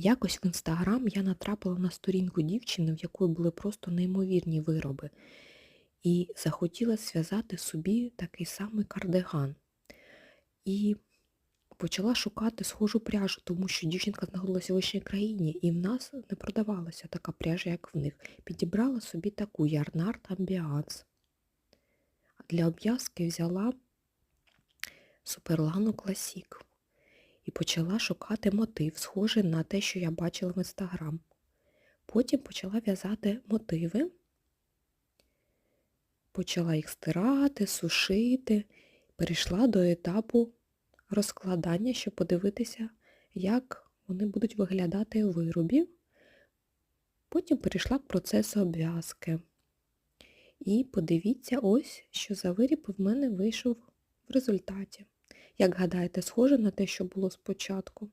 Якось в інстаграм я натрапила на сторінку дівчини, в якої були просто неймовірні вироби. І захотіла зв'язати собі такий самий кардиган. І почала шукати схожу пряжу, тому що дівчинка знаходилася в іншій країні, і в нас не продавалася така пряжа, як в них. Підібрала собі таку Ярнард Ambiance. Для обв'язки взяла Суперлану Класік і почала шукати мотив, схожий на те, що я бачила в інстаграм. Потім почала в'язати мотиви, почала їх стирати, сушити, перейшла до етапу розкладання, щоб подивитися, як вони будуть виглядати у виробі. Потім перейшла к процесу обв'язки. І подивіться ось, що за виріб в мене вийшов в результаті. Як гадаєте, схоже на те, що було спочатку?